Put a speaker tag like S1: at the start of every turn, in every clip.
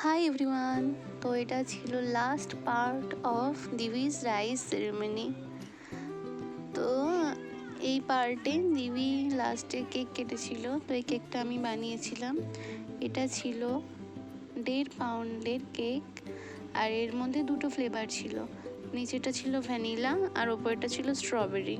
S1: Hi everyone তো এটা ছিল last part of Divij rice ceremony তো এই পার্টে দিবি লাস্টে কেক কেটেছিল। তো এই কেকটা আমি বানিয়েছিলাম। এটা ছিল দেড় পাউন্ডের কেক আর এর মধ্যে দুটো ফ্লেভার ছিল। নিচেটা ছিল ভ্যানিলা আর ওপরটা ছিল স্ট্রবেরি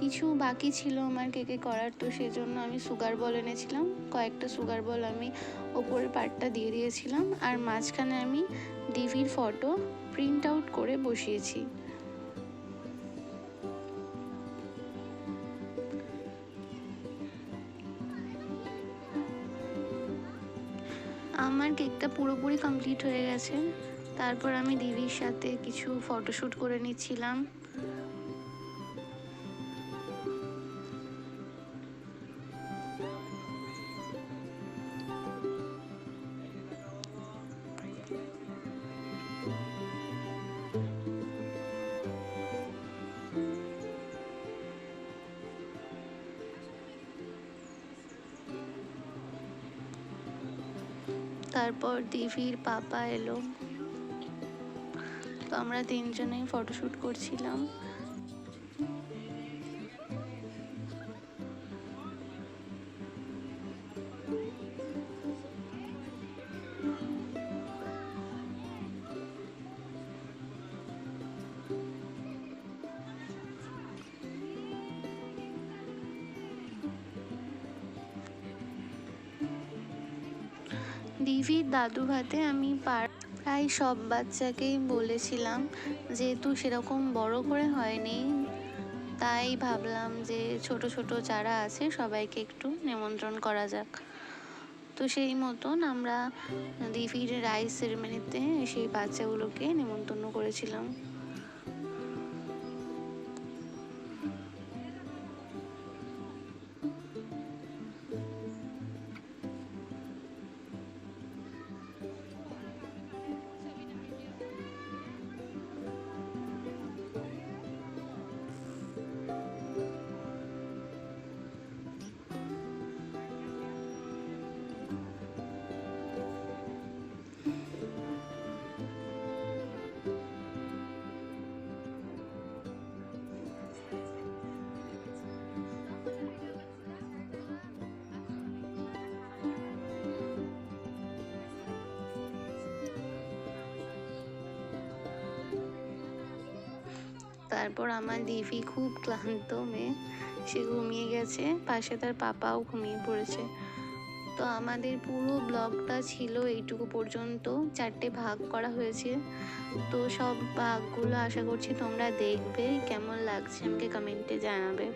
S1: কিছু বাকি ছিল আমার কেকে করার, তো সেজন্য আমি সুগার বল এনেছিলাম। কয়েকটা সুগার বল আমি ওপরের পার্টটা দিয়ে দিয়েছিলাম আর মাঝখানে আমি ডিভির ফটো প্রিন্ট আউট করে বসিয়েছি। আমার কেকটা পুরোপুরি কমপ্লিট হয়ে গেছে। তারপর আমি দিদির সাথে কিছু ফটোশ্যুট করে নিচ্ছিলাম। তারপর দিভির পাপা এলো। তো আমরা তিনজনেই ফটোশ্যুট করছিলাম। ডিভির দাদু ভাতে আমি পার প্রায় সব বাচ্চাকেই বলেছিলাম যেহেতু সেরকম বড় করে হয়নি। তাই ভাবলাম যে, ছোট ছোট যারা আছে, সবাইকে একটু নিমন্ত্রণ করা যাক। তো সেই মতন আমরা দিভির রাইস সেরেমনিতে সেই বাচ্চাগুলোকে নিমন্ত্রণ করেছিলাম। তারপর আমার দিদি খুব ক্লান্ত মেয়ে, সে ঘুমিয়ে গেছে, পাশে তার পাপাও ঘুমিয়ে পড়েছে। তো আমাদের পুরো ব্লগটা ছিল এইটুকু পর্যন্ত, চারটে ভাগ করা হয়েছে। তো সব ভাগগুলো আশা করছি তোমরা দেখবে, কেমন লাগছে আমাকে কমেন্টে জানাবে।